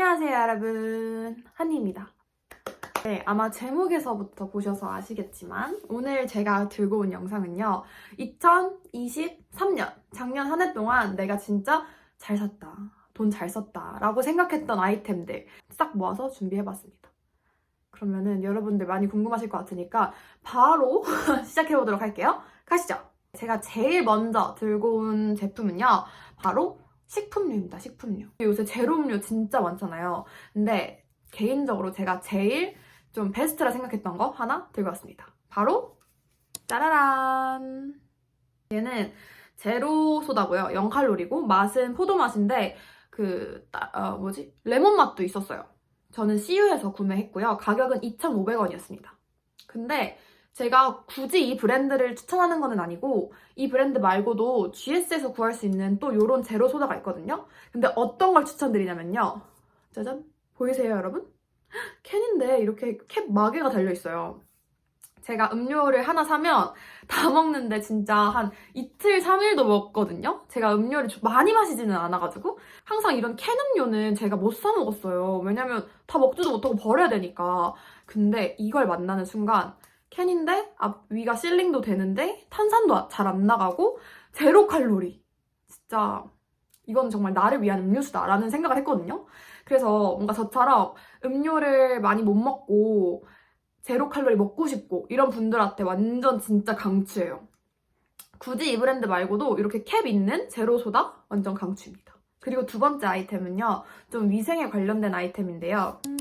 안녕하세요 여러분. 한니입니다. 네 아마 제목에서부터 보셔서 아시겠지만 오늘 제가 들고 온 영상은요 2023년 작년 한 해 동안 내가 진짜 잘 샀다 돈 잘 썼다 라고 생각했던 아이템들 싹 모아서 준비해봤습니다. 그러면은 여러분들 많이 궁금하실 것 같으니까 바로 시작해보도록 할게요. 가시죠. 제가 제일 먼저 들고 온 제품은요 바로 식품류입니다, 식품류. 요새 제로음료 진짜 많잖아요. 근데 개인적으로 제가 제일 좀 베스트라 생각했던 거 하나 들고 왔습니다. 바로 짜라란! 얘는 제로 소다고요. 0칼로리고 맛은 포도 맛인데 그 따- 어, 뭐지? 레몬 맛도 있었어요. 저는 CU에서 구매했고요. 가격은 2,500원이었습니다. 근데 제가 굳이 이 브랜드를 추천하는 건 아니고 이 브랜드 말고도 GS에서 구할 수 있는 또 요런 제로 소다가 있거든요. 근데 어떤 걸 추천드리냐면요. 짜잔. 보이세요, 여러분? 캔인데 이렇게 캡 마개가 달려있어요. 제가 음료를 하나 사면 다 먹는데 진짜 한 이틀, 3일도 먹거든요? 제가 음료를 좀 많이 마시지는 않아가지고 항상 이런 캔 음료는 제가 못 사 먹었어요. 왜냐면 다 먹지도 못하고 버려야 되니까. 근데 이걸 만나는 순간 캔인데 앞 위가 실링도 되는데 탄산도 잘 안 나가고 제로 칼로리. 진짜 이건 정말 나를 위한 음료수다라는 생각을 했거든요. 그래서 뭔가 저처럼 음료를 많이 못 먹고 제로 칼로리 먹고 싶고 이런 분들한테 완전 진짜 강추예요. 굳이 이 브랜드 말고도 이렇게 캡 있는 제로 소다 완전 강추입니다. 그리고 두 번째 아이템은요. 좀 위생에 관련된 아이템인데요. 음,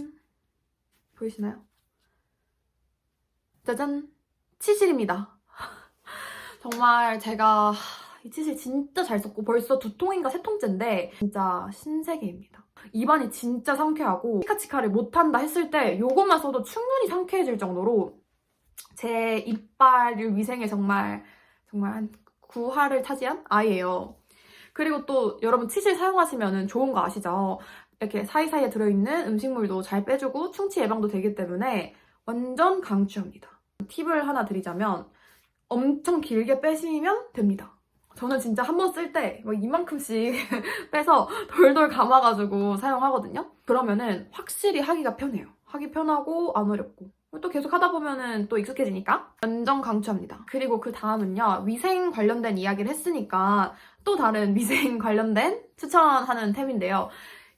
보이시나요? 짜잔! 치실입니다. 정말 제가 이 치실 진짜 잘 썼고 벌써 두 통인가 세 통째인데 진짜 신세계입니다. 입안이 진짜 상쾌하고 치카치카를 못한다 했을 때 요것만 써도 충분히 상쾌해질 정도로 제 이빨 위생에 정말 정말 한 9화를 차지한 아이예요. 그리고 또 여러분 치실 사용하시면 좋은 거 아시죠? 이렇게 사이사이에 들어있는 음식물도 잘 빼주고 충치 예방도 되기 때문에 완전 강추합니다. 팁을 하나 드리자면 엄청 길게 빼시면 됩니다. 저는 진짜 한 번 쓸때 이만큼씩 빼서 돌돌 감아가지고 사용하거든요. 그러면은 확실히 하기가 편해요. 하기 편하고 안 어렵고. 또 계속 하다 보면은 또 익숙해지니까 완전 강추합니다. 그리고 그 다음은요. 위생 관련된 이야기를 했으니까 또 다른 위생 관련된 추천하는 템인데요.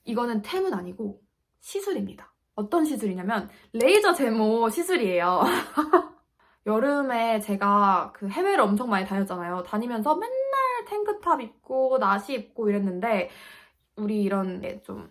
이거는 템은 아니고 시술입니다. 어떤 시술이냐면 레이저 제모 시술이에요. 여름에 제가 그 해외를 엄청 많이 다녔잖아요. 다니면서 맨날 탱크탑 입고 나시 입고 이랬는데 우리 이런 게좀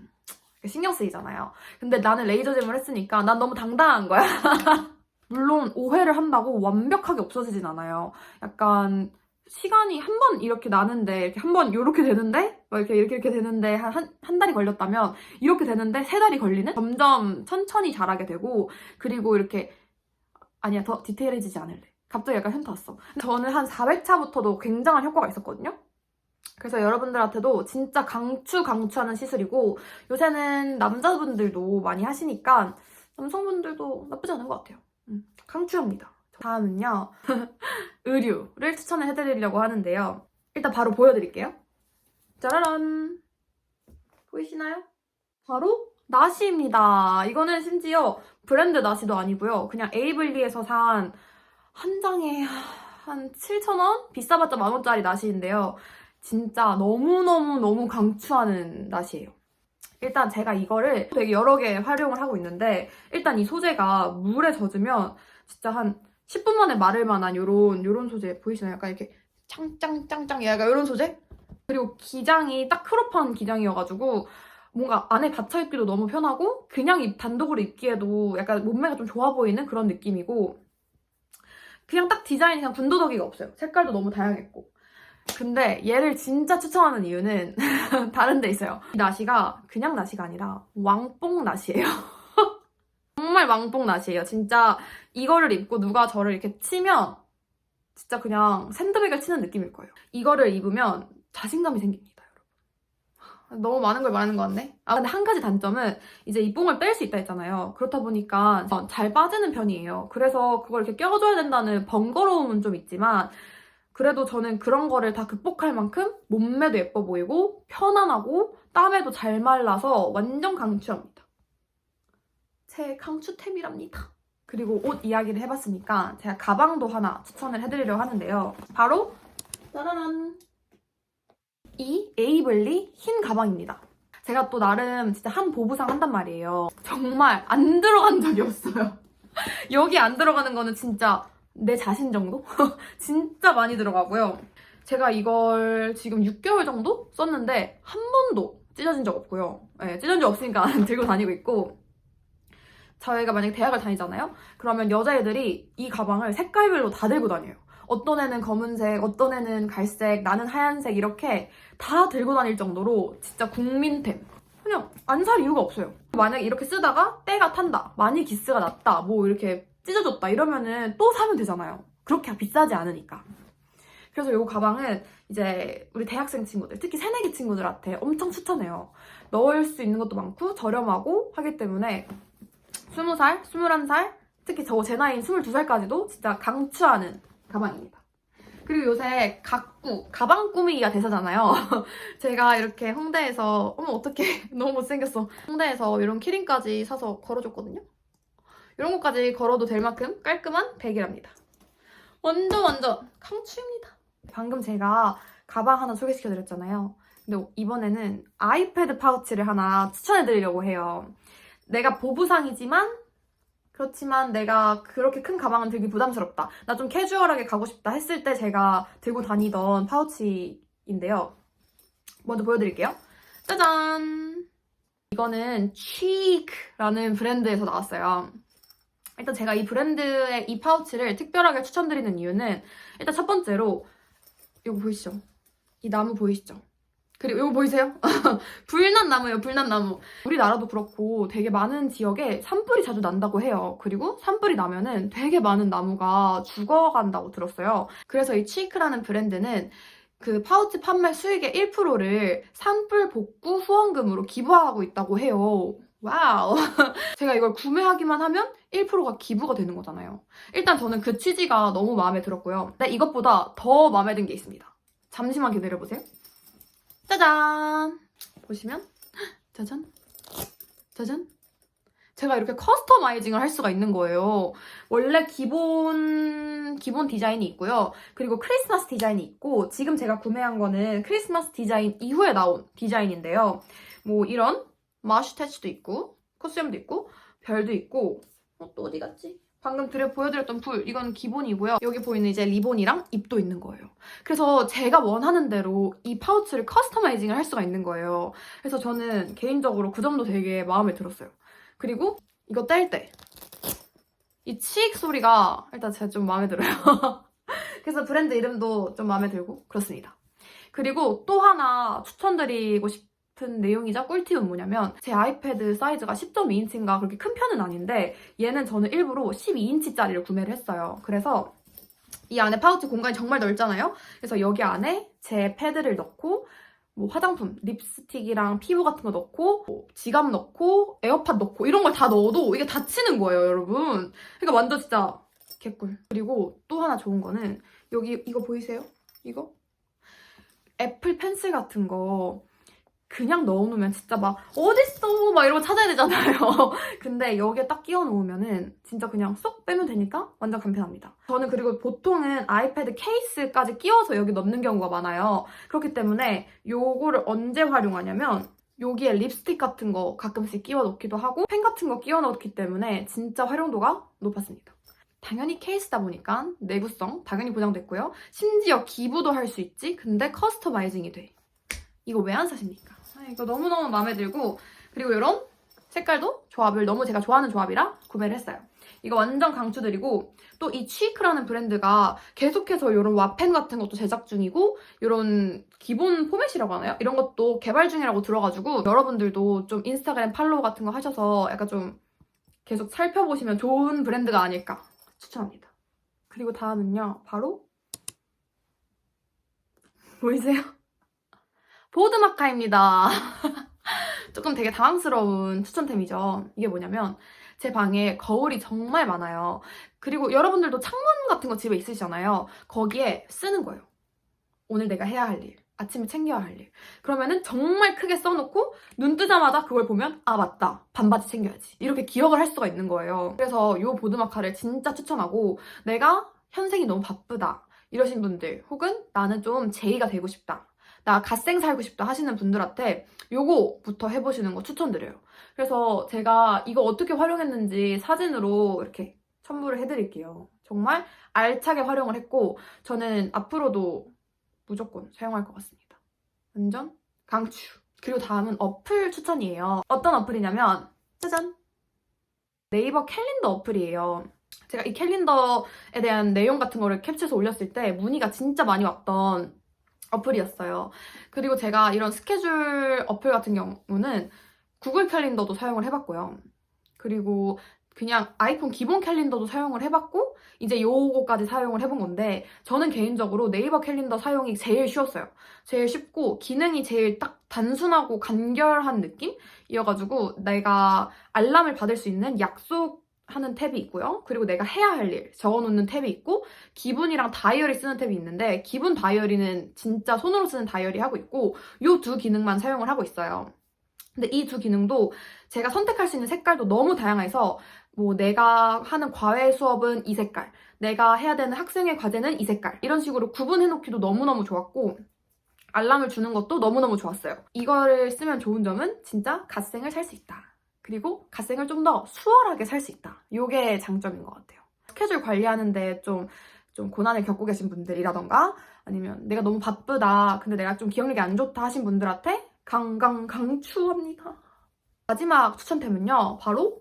신경 쓰이잖아요. 근데 나는 레이저 제모를 했으니까 난 너무 당당한 거야. 물론 오해를 한다고 완벽하게 없어지진 않아요. 약간 시간이 한 번 이렇게 나는데 이렇게 한 번 이렇게 되는데 막 이렇게 이렇게 이렇게 되는데 한, 한, 한 달이 걸렸다면 이렇게 되는데 세 달이 걸리는? 점점 천천히 자라게 되고 그리고 이렇게 아니야 더 디테일해지지 않을래. 갑자기 약간 현타 왔어. 저는 한 4회차부터도 굉장한 효과가 있었거든요. 그래서 여러분들한테도 진짜 강추 강추하는 시술이고 요새는 남자분들도 많이 하시니까 남성분들도 나쁘지 않은 것 같아요. 음, 강추합니다. 다음은요 의류를 추천을 해드리려고 하는데요 일단 바로 보여드릴게요 짜라란 보이시나요? 바로 나시입니다 이거는 심지어 브랜드 나시도 아니고요. 그냥 에이블리에서 산 한 장에 한 7,000원? 비싸봤자 만원짜리 나시인데요. 진짜 너무너무너무 강추하는 나시예요. 일단 제가 이거를 되게 여러 개 활용을 하고 있는데 일단 이 소재가 물에 젖으면 진짜 한 10분 만에 마를 만한 요런 요런 소재 보이시나요? 약간 이렇게 짱짱짱짱 약간 요런 소재? 그리고 기장이 딱 크롭한 기장이어가지고 뭔가 안에 닫혀있기도 너무 편하고 그냥 입 단독으로 입기에도 약간 몸매가 좀 좋아 보이는 그런 느낌이고 그냥 딱 디자인이 그냥 군더더기가 없어요. 색깔도 너무 다양했고 근데 얘를 진짜 추천하는 이유는 다른 데 있어요. 이 나시가 그냥 나시가 아니라 왕뽕 나시예요. 정말 나시예요. 진짜 이거를 입고 누가 저를 이렇게 치면 진짜 그냥 샌드백을 치는 느낌일 거예요. 이거를 입으면 자신감이 생깁니다. 너무 많은 걸 말하는 것 같네. 아, 근데 한 가지 단점은 이제 이 뽕을 뺄 수 있다 했잖아요. 그렇다 보니까 잘 빠지는 편이에요. 그래서 그걸 이렇게 껴줘야 된다는 번거로움은 좀 있지만 그래도 저는 그런 거를 다 극복할 만큼 몸매도 예뻐 보이고 편안하고 땀에도 잘 말라서 완전 강추합니다. 제 강추템이랍니다. 그리고 옷 이야기를 해봤으니까 제가 가방도 하나 추천을 해드리려고 하는데요. 바로 짜라란 이 에이블리 흰 가방입니다. 제가 또 나름 진짜 한 보부상 한단 말이에요. 정말 안 들어간 적이 없어요. 여기 안 들어가는 거는 진짜 내 자신 정도? 진짜 많이 들어가고요. 제가 이걸 지금 6개월 정도 썼는데 한 번도 찢어진 적 없고요. 네, 찢어진 적 없으니까 들고 다니고 있고 저희가 만약에 대학을 다니잖아요? 그러면 여자애들이 이 가방을 색깔별로 다 들고 다녀요. 어떤 애는 검은색, 어떤 애는 갈색, 나는 하얀색 이렇게 다 들고 다닐 정도로 진짜 국민템. 그냥 안 살 이유가 없어요. 만약에 이렇게 쓰다가 때가 탄다, 많이 기스가 났다, 뭐 이렇게 찢어졌다 이러면은 또 사면 되잖아요. 그렇게 비싸지 않으니까. 그래서 이 가방은 이제 우리 대학생 친구들, 특히 새내기 친구들한테 엄청 추천해요. 넣을 수 있는 것도 많고 저렴하고 하기 때문에 20살, 21살, 특히 저 제 나이인 22살까지도 진짜 강추하는 가방입니다. 그리고 요새 가꾸, 가방 꾸미기가 대세잖아요. 제가 이렇게 홍대에서, 어머, 어떡해. 너무 못생겼어. 홍대에서 이런 키링까지 사서 걸어줬거든요. 이런 것까지 걸어도 될 만큼 깔끔한 백이랍니다. 완전 완전 강추입니다. 방금 제가 가방 하나 소개시켜드렸잖아요. 근데 이번에는 아이패드 파우치를 하나 추천해드리려고 해요. 내가 보부상이지만 그렇지만 내가 그렇게 큰 가방은 들기 부담스럽다. 나 좀 캐주얼하게 가고 싶다 했을 때 제가 들고 다니던 파우치인데요. 먼저 보여드릴게요. 짜잔! 이거는 치크라는 브랜드에서 나왔어요. 일단 제가 이 브랜드의 이 파우치를 특별하게 추천드리는 이유는 일단 첫 번째로 이거 보이시죠? 이 나무 보이시죠? 그리고 이거 보이세요? 불난 나무예요, 불난 나무. 우리나라도 그렇고 되게 많은 지역에 산불이 자주 난다고 해요. 그리고 산불이 나면은 되게 많은 나무가 죽어간다고 들었어요. 그래서 이 치크라는 브랜드는 그 파우치 판매 수익의 1%를 산불 복구 후원금으로 기부하고 있다고 해요. 와우. 제가 이걸 구매하기만 하면 1%가 기부가 되는 거잖아요. 일단 저는 그 취지가 너무 마음에 들었고요. 근데 이것보다 더 마음에 든 게 있습니다. 잠시만 기다려보세요. 짜잔! 보시면 짜잔 짜잔 제가 이렇게 커스터마이징을 할 수가 있는 거예요. 원래 기본 기본 디자인이 있고요. 그리고 크리스마스 디자인이 있고 지금 제가 구매한 거는 크리스마스 디자인 이후에 나온 디자인인데요. 뭐 이런 마슈태치도 있고 코스염도 있고 별도 있고 어, 또 어디 갔지? 방금 드려 보여드렸던 불 이건 기본이고요. 여기 보이는 이제 리본이랑 잎도 있는 거예요. 그래서 제가 원하는 대로 이 파우치를 커스터마이징을 할 수가 있는 거예요. 그래서 저는 개인적으로 그 점도 되게 마음에 들었어요. 그리고 이거 뗄 때 이 치익 소리가 일단 제가 좀 마음에 들어요. 그래서 브랜드 이름도 좀 마음에 들고 그렇습니다. 그리고 또 하나 추천드리고 싶 은 내용이자 꿀팁은 뭐냐면 제 아이패드 사이즈가 10.2인치인가 그렇게 큰 편은 아닌데 얘는 저는 일부러 12인치짜리를 구매를 했어요. 그래서 이 안에 파우치 공간이 정말 넓잖아요. 그래서 여기 안에 제 패드를 넣고 뭐 화장품, 립스틱이랑 피부 같은 거 넣고 뭐 지갑 넣고 에어팟 넣고 이런 걸 다 넣어도 이게 닫히는 거예요, 여러분. 그러니까 완전 진짜 개꿀. 그리고 또 하나 좋은 거는 여기 이거 보이세요? 이거? 애플 펜슬 같은 거 그냥 넣어놓으면 진짜 막 어딨어 막 이러고 찾아야 되잖아요. 근데 여기에 딱 끼워 놓으면은 진짜 그냥 쏙 빼면 되니까 완전 간편합니다. 저는 그리고 보통은 아이패드 케이스까지 끼워서 여기 넣는 경우가 많아요. 그렇기 때문에 요거를 언제 활용하냐면 여기에 립스틱 같은 거 가끔씩 끼워 넣기도 하고 펜 같은 거 끼워 넣기 때문에 진짜 활용도가 높았습니다. 당연히 케이스다 보니까 내구성 당연히 보장됐고요. 심지어 기부도 할 수 있지. 근데 커스터마이징이 돼. 이거 왜 안 사십니까? 아, 이거 너무너무 마음에 들고 그리고 이런 색깔도 조합을 너무 제가 좋아하는 조합이라 구매를 했어요. 이거 완전 강추드리고 또 이 치크라는 브랜드가 계속해서 이런 와펜 같은 것도 제작 중이고 이런 기본 포맷이라고 하나요? 이런 것도 개발 중이라고 들어가지고 여러분들도 좀 인스타그램 팔로우 같은 거 하셔서 약간 좀 계속 살펴보시면 좋은 브랜드가 아닐까 추천합니다. 그리고 다음은요. 바로 보이세요? 보드마카입니다. 조금 되게 당황스러운 추천템이죠. 이게 뭐냐면 제 방에 거울이 정말 많아요. 그리고 여러분들도 창문 같은 거 집에 있으시잖아요. 거기에 쓰는 거예요. 오늘 내가 해야 할 일. 아침에 챙겨야 할 일. 그러면은 정말 크게 써놓고 눈 뜨자마자 그걸 보면 아 맞다 반바지 챙겨야지 이렇게 기억을 할 수가 있는 거예요. 그래서 이 보드마카를 진짜 추천하고 내가 현생이 너무 바쁘다 이러신 분들 혹은 나는 좀 제의가 되고 싶다 나 갓생 살고 싶다 하시는 분들한테 요거부터 해보시는 거 추천드려요. 그래서 제가 이거 어떻게 활용했는지 사진으로 이렇게 첨부를 해드릴게요. 정말 알차게 활용을 했고 저는 앞으로도 무조건 사용할 것 같습니다. 완전 강추. 그리고 다음은 어플 추천이에요. 어떤 어플이냐면 짜잔! 네이버 캘린더 어플이에요. 제가 이 캘린더에 대한 내용 같은 거를 캡처해서 올렸을 때 문의가 진짜 많이 왔던 어플이었어요. 그리고 제가 이런 스케줄 어플 같은 경우는 구글 캘린더도 사용을 해봤고요. 그리고 그냥 아이폰 기본 캘린더도 사용을 해봤고 이제 요거까지 사용을 해본 건데 저는 개인적으로 네이버 캘린더 사용이 제일 쉬웠어요. 제일 쉽고 기능이 제일 딱 단순하고 간결한 느낌이어가지고 내가 알람을 받을 수 있는 약속 하는 탭이 있고요. 그리고 내가 해야 할 일 적어놓는 탭이 있고 기분이랑 다이어리 쓰는 탭이 있는데 기분 다이어리는 진짜 손으로 쓰는 다이어리 하고 있고 요두 기능만 사용을 하고 있어요. 근데 이 두 기능도 제가 선택할 수 있는 색깔도 너무 다양해서 뭐 내가 하는 과외 수업은 이 색깔, 내가 해야 되는 학생의 과제는 이 색깔 이런 식으로 구분해놓기도 너무너무 좋았고 알람을 주는 것도 너무너무 좋았어요. 이거를 쓰면 좋은 점은 진짜 갓생을 살 수 있다. 그리고 갓생을 좀 더 수월하게 살 수 있다. 이게 장점인 것 같아요. 스케줄 관리하는데 좀, 좀 고난을 겪고 계신 분들이라던가 아니면 내가 너무 바쁘다. 근데 내가 좀 기억력이 안 좋다 하신 분들한테 강강 강추합니다. 마지막 추천템은요. 바로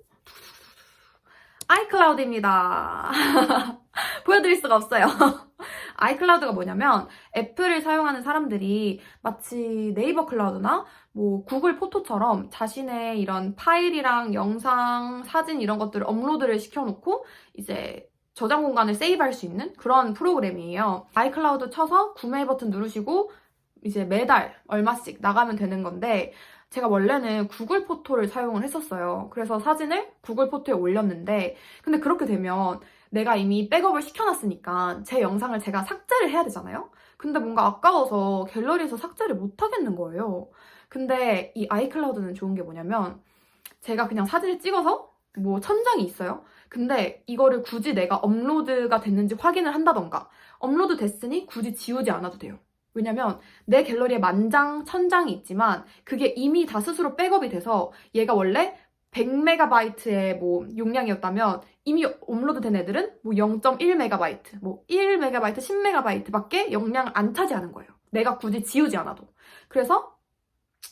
아이클라우드입니다. 보여드릴 수가 없어요. 아이클라우드가 뭐냐면 애플을 사용하는 사람들이 마치 네이버 클라우드나 뭐 구글 포토처럼 자신의 이런 파일이랑 영상, 사진 이런 것들을 업로드를 시켜놓고 이제 저장 공간을 세이브할 수 있는 그런 프로그램이에요. 아이클라우드 쳐서 구매 버튼 누르시고 이제 매달 얼마씩 나가면 되는 건데 제가 원래는 구글 포토를 사용을 했었어요. 그래서 사진을 구글 포토에 올렸는데 근데 그렇게 되면 내가 이미 백업을 시켜놨으니까 제 영상을 제가 삭제를 해야 되잖아요? 근데 뭔가 아까워서 갤러리에서 삭제를 못 하겠는 거예요. 근데 이 아이클라우드는 좋은 게 뭐냐면 제가 그냥 사진을 찍어서 뭐 천장이 있어요. 근데 이거를 굳이 내가 업로드가 됐는지 확인을 한다던가 업로드 됐으니 굳이 지우지 않아도 돼요. 왜냐면 내 갤러리에 만장, 천장이 있지만 그게 이미 다 스스로 백업이 돼서 얘가 원래 100MB의 뭐 용량이었다면 이미 업로드 된 애들은 뭐 0.1MB, 뭐 1MB, 10MB밖에 용량 안 차지하는 거예요. 내가 굳이 지우지 않아도. 그래서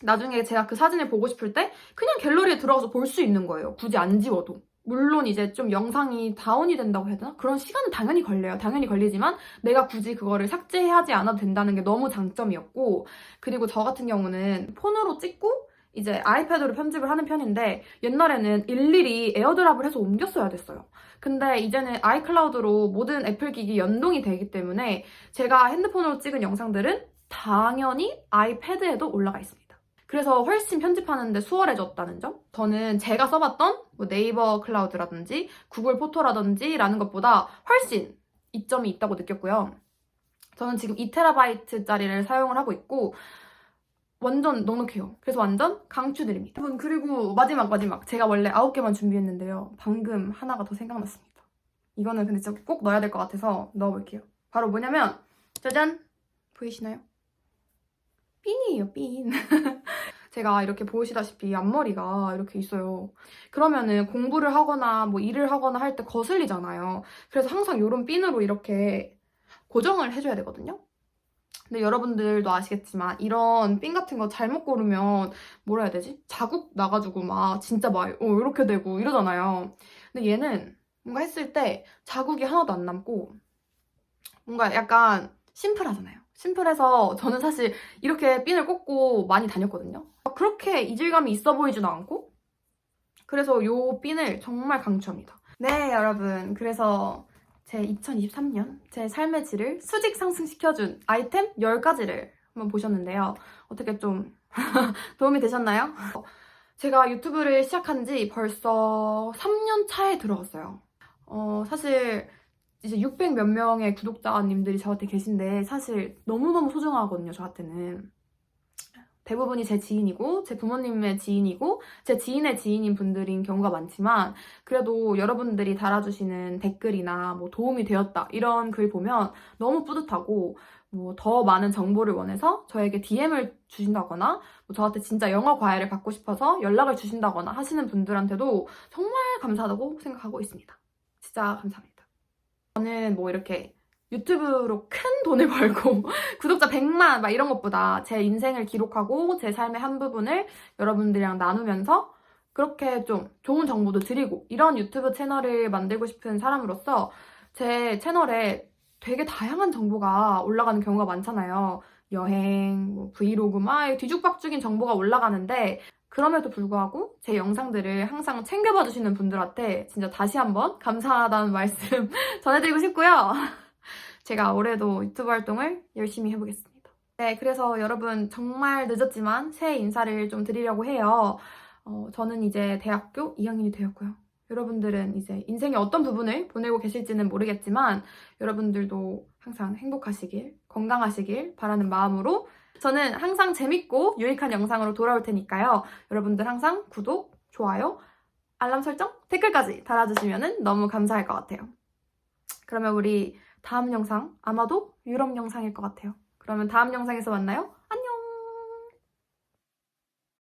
나중에 제가 그 사진을 보고 싶을 때 그냥 갤러리에 들어가서 볼 수 있는 거예요. 굳이 안 지워도. 물론 이제 좀 영상이 다운이 된다고 해야 되나? 그런 시간은 당연히 걸려요. 당연히 걸리지만 내가 굳이 그거를 삭제하지 않아도 된다는 게 너무 장점이었고 그리고 저 같은 경우는 폰으로 찍고 이제 아이패드로 편집을 하는 편인데 옛날에는 일일이 에어드랍을 해서 옮겼어야 됐어요. 근데 이제는 아이클라우드로 모든 애플 기기 연동이 되기 때문에 제가 핸드폰으로 찍은 영상들은 당연히 아이패드에도 올라가 있습니다. 그래서 훨씬 편집하는데 수월해졌다는 점? 저는 제가 써봤던 뭐 네이버 클라우드라든지 구글 포토라든지 라는 것보다 훨씬 이점이 있다고 느꼈고요. 저는 지금 2TB짜리를 사용을 하고 있고 완전 넉넉해요. 그래서 완전 강추드립니다. 여러분 그리고 마지막 마지막 제가 원래 9개만 준비했는데요. 방금 하나가 더 생각났습니다. 이거는 근데 진짜 꼭 넣어야 될 것 같아서 넣어볼게요. 바로 뭐냐면 짜잔! 보이시나요? 핀이에요, 핀. 제가 이렇게 보시다시피 앞머리가 이렇게 있어요. 그러면은 공부를 하거나 뭐 일을 하거나 할 때 거슬리잖아요. 그래서 항상 이런 핀으로 이렇게 고정을 해줘야 되거든요. 근데 여러분들도 아시겠지만 이런 핀 같은 거 잘못 고르면 뭐라 해야 되지? 자국 나가지고 막 진짜 막 어, 이렇게 되고 이러잖아요. 근데 얘는 뭔가 했을 때 자국이 하나도 안 남고 뭔가 약간 심플하잖아요. 심플해서 저는 사실 이렇게 핀을 꽂고 많이 다녔거든요. 그렇게 이질감이 있어 보이지도 않고 그래서 이 핀을 정말 강추합니다. 네 여러분 그래서 제 2023년 제 삶의 질을 수직 상승시켜준 아이템 10가지를 한번 보셨는데요. 어떻게 좀 도움이 되셨나요? 제가 유튜브를 시작한 지 벌써 3년 차에 들어갔어요. 어, 사실 이제 600 몇 명의 구독자님들이 저한테 계신데 사실 너무너무 소중하거든요, 저한테는. 대부분이 제 지인이고 제 부모님의 지인이고 제 지인의 지인인 분들인 경우가 많지만 그래도 여러분들이 달아주시는 댓글이나 뭐 도움이 되었다 이런 글 보면 너무 뿌듯하고 뭐 더 많은 정보를 원해서 저에게 DM을 주신다거나 뭐 저한테 진짜 영어 과외를 받고 싶어서 연락을 주신다거나 하시는 분들한테도 정말 감사하다고 생각하고 있습니다. 진짜 감사합니다. 저는 뭐 이렇게 유튜브로 큰 돈을 벌고 구독자 100만 막 이런 것보다 제 인생을 기록하고 제 삶의 한 부분을 여러분들이랑 나누면서 그렇게 좀 좋은 정보도 드리고 이런 유튜브 채널을 만들고 싶은 사람으로서 제 채널에 되게 다양한 정보가 올라가는 경우가 많잖아요. 여행, 뭐 브이로그 막 뒤죽박죽인 정보가 올라가는데 그럼에도 불구하고 제 영상들을 항상 챙겨봐 주시는 분들한테 진짜 다시 한번 감사하다는 말씀 전해드리고 싶고요. 제가 올해도 유튜브 활동을 열심히 해보겠습니다. 네, 그래서 여러분 정말 늦었지만 새해 인사를 좀 드리려고 해요. 어, 저는 이제 대학교 2학년이 되었고요. 여러분들은 이제 인생의 어떤 부분을 보내고 계실지는 모르겠지만 여러분들도 항상 행복하시길, 건강하시길 바라는 마음으로 저는 항상 재밌고 유익한 영상으로 돌아올 테니까요. 여러분들 항상 구독, 좋아요, 알람 설정, 댓글까지 달아주시면 너무 감사할 것 같아요. 그러면 우리 다음 영상 아마도 유럽 영상일 것 같아요. 그러면 다음 영상에서 만나요.